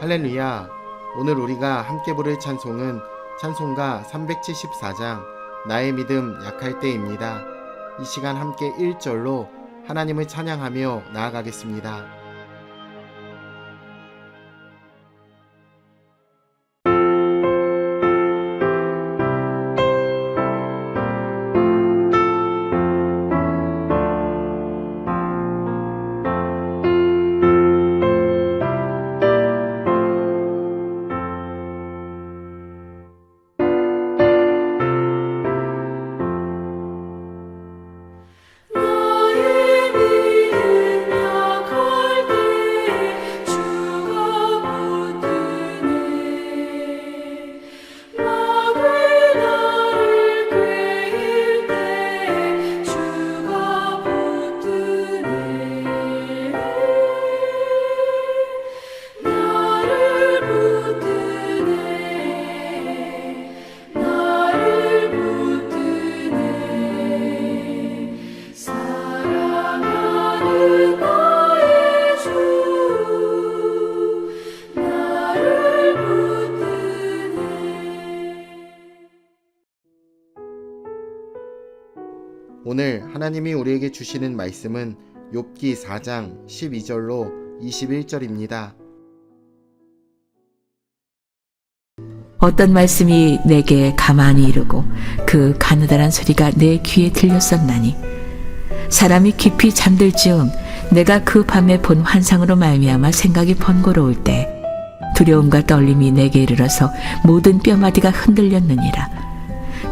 할렐루야. 오늘 우리가 함께 부를 찬송은 찬송가 374장 나의 믿음 약할 때입니다. 이 시간 함께 1절로 하나님을 찬양하며 나아가겠습니다. 오늘 하나님이 우리에게 주시는 말씀은 욥기 4장 12절로 21절입니다. 어떤 말씀이 내게 가만히 이르고 그 가느다란 소리가 내 귀에 들렸었나니 사람이 깊이 잠들 즈음 내가 그 밤에 본 환상으로 말미암아 생각이 번거로울 때 두려움과 떨림이 내게 이르러서 모든 뼈마디가 흔들렸느니라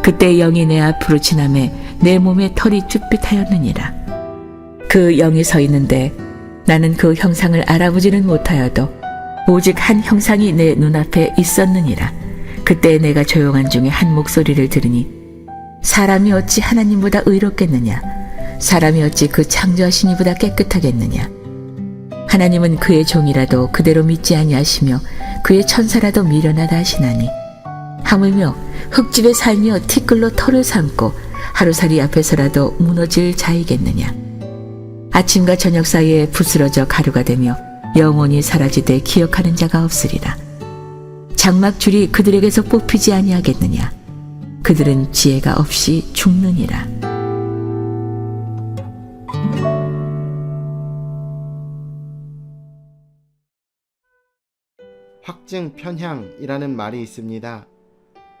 그때 영이 내 앞으로 지나매 내 몸에 털이 쭈삣하였느니라 그 영이 서 있는데 나는 그 형상을 알아보지는 못하여도 오직 한 형상이 내 눈앞에 있었느니라. 그때 내가 조용한 중에 한 목소리를 들으니 사람이 어찌 하나님보다 의롭겠느냐? 사람이 어찌 그 창조하신 이보다 깨끗하겠느냐? 하나님은 그의 종이라도 그대로 믿지 아니하시며 그의 천사라도 미련하다 하시나니 하물며 흙집에 살며 티끌로 털을 삼고 하루살이 앞에서라도 무너질 자이겠느냐? 아침과 저녁 사이에 부스러져 가루가 되며 영원히 사라지되 기억하는 자가 없으리라. 장막줄이 그들에게서 뽑히지 아니하겠느냐? 그들은 지혜가 없이 죽느니라. 확증 편향이라는 말이 있습니다.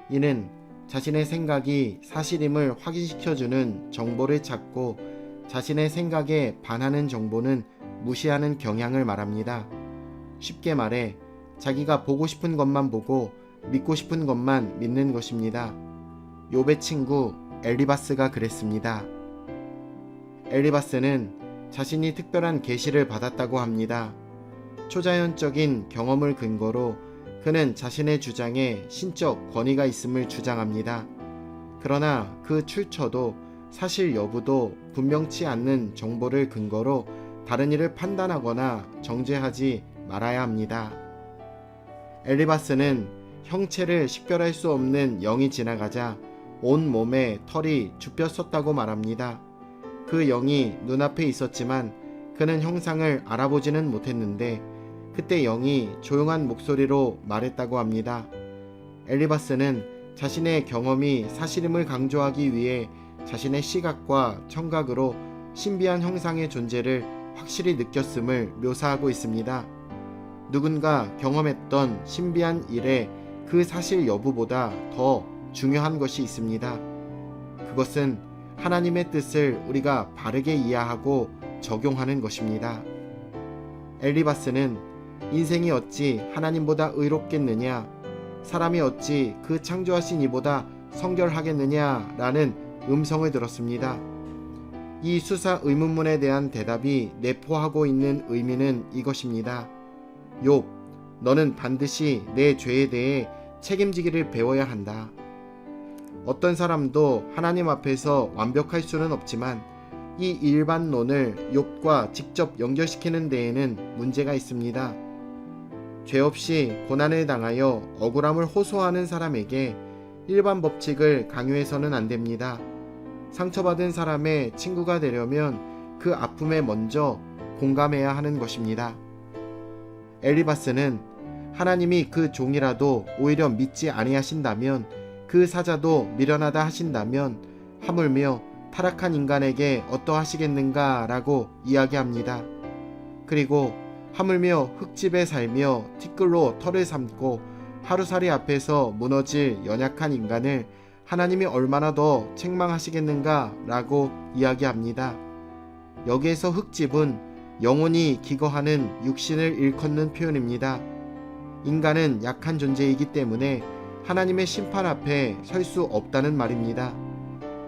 이는 자신의 생각이 사실임을 확인시켜주는 정보를 찾고 자신의 생각에 반하는 정보는 무시하는 경향을 말합니다. 쉽게 말해 자기가 보고 싶은 것만 보고 믿고 싶은 것만 믿는 것입니다. 욥의 친구 엘리바스가 그랬습니다. 엘리바스는 자신이 특별한 계시를 받았다고 합니다. 초자연적인 경험을 근거로 그는 자신의 주장에 신적 권위가 있음을 주장합니다. 그러나 그 출처도 사실 여부도 분명치 않는 정보를 근거로 다른 일을 판단하거나 정죄하지 말아야 합니다. 엘리바스는 형체를 식별할 수 없는 영이 지나가자 온 몸에 털이 쭈뼛었다고 말합니다. 그 영이 눈앞에 있었지만 그는 형상을 알아보지는 못했는데 그때 영이 조용한 목소리로 말했다고 합니다. 엘리바스는 자신의 경험이 사실임을 강조하기 위해 자신의 시각과 청각으로 신비한 형상의 존재를 확실히 느꼈음을 묘사하고 있습니다. 누군가 경험했던 신비한 일의 그 사실 여부보다 더 중요한 것이 있습니다. 그것은 하나님의 뜻을 우리가 바르게 이해하고 적용하는 것입니다. 엘리바스는 인생이 어찌 하나님보다 의롭겠느냐, 사람이 어찌 그 창조하신 이보다 성결하겠느냐 라는 음성을 들었습니다. 이 수사 의문문에 대한 대답이 내포하고 있는 의미는 이것입니다. 욥, 너는 반드시 내 죄에 대해 책임지기를 배워야 한다. 어떤 사람도 하나님 앞에서 완벽할 수는 없지만 이 일반론을 욥과 직접 연결시키는 데에는 문제가 있습니다. 죄 없이 고난을 당하여 억울함을 호소하는 사람에게 일반 법칙을 강요해서는 안 됩니다. 상처받은 사람의 친구가 되려면 그 아픔에 먼저 공감해야 하는 것입니다. 엘리바스는 하나님이 그 종이라도 오히려 믿지 아니하신다면 그 사자도 미련하다 하신다면 하물며 타락한 인간에게 어떠하시겠는가라고 이야기합니다. 그리고 하물며 흙집에 살며 티끌로 털을 삼고 하루살이 앞에서 무너질 연약한 인간을 하나님이 얼마나 더 책망하시겠는가 라고 이야기합니다. 여기에서 흙집은 영혼이 기거하는 육신을 일컫는 표현입니다. 인간은 약한 존재이기 때문에 하나님의 심판 앞에 설 수 없다는 말입니다.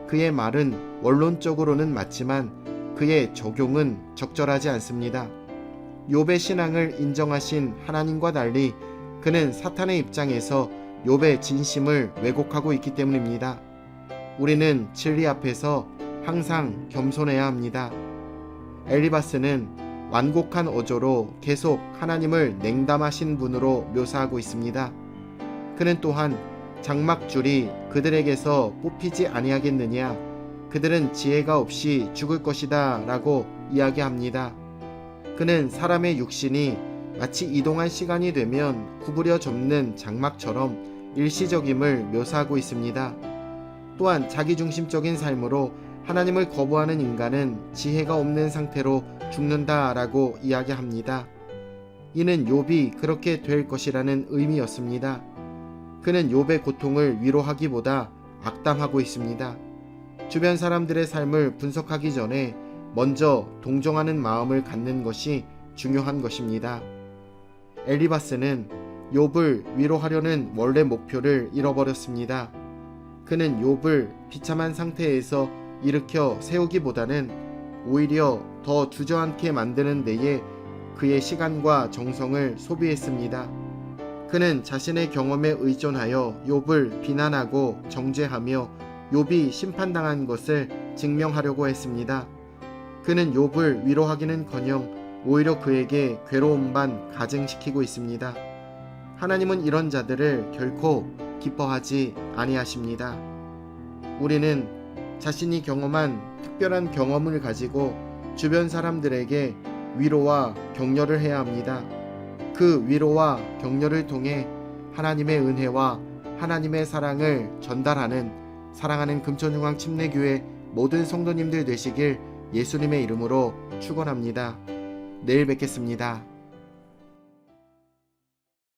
그의 말은 원론적으로는 맞지만 그의 적용은 적절하지 않습니다. 욥의 신앙을 인정하신 하나님과 달리 그는 사탄의 입장에서 욥의 진심을 왜곡하고 있기 때문입니다. 우리는 진리 앞에서 항상 겸손해야 합니다. 엘리바스는 완곡한 어조로 계속 하나님을 냉담하신 분으로 묘사하고 있습니다. 그는 또한 장막줄이 그들에게서 뽑히지 아니하겠느냐 그들은 지혜가 없이 죽을 것이다 라고 이야기합니다. 그는 사람의 육신이 마치 이동할 시간이 되면 구부려 접는 장막처럼 일시적임을 묘사하고 있습니다. 또한 자기중심적인 삶으로 하나님을 거부하는 인간은 지혜가 없는 상태로 죽는다라고 이야기합니다. 이는 욥이 그렇게 될 것이라는 의미였습니다. 그는 욥의 고통을 위로하기보다 악담하고 있습니다. 주변 사람들의 삶을 분석하기 전에 먼저 동정하는 마음을 갖는 것이 중요한 것입니다. 엘리바스는 욥을 위로하려는 원래 목표를 잃어버렸습니다. 그는 욥을 비참한 상태에서 일으켜 세우기보다는 오히려 더 주저앉게 만드는 데에 그의 시간과 정성을 소비했습니다. 그는 자신의 경험에 의존하여 욥을 비난하고 정죄하며 욥이 심판당한 것을 증명하려고 했습니다. 그는 욥을 위로하기는커녕 오히려 그에게 괴로움 반 가증시키고 있습니다. 하나님은 이런 자들을 결코 기뻐하지 아니하십니다. 우리는 자신이 경험한 특별한 경험을 가지고 주변 사람들에게 위로와 격려를 해야 합니다. 그 위로와 격려를 통해 하나님의 은혜와 하나님의 사랑을 전달하는 사랑하는 금천중앙 침례교회 모든 성도님들 되시길 예수님의 이름으로 축원합니다. 내일 뵙겠습니다.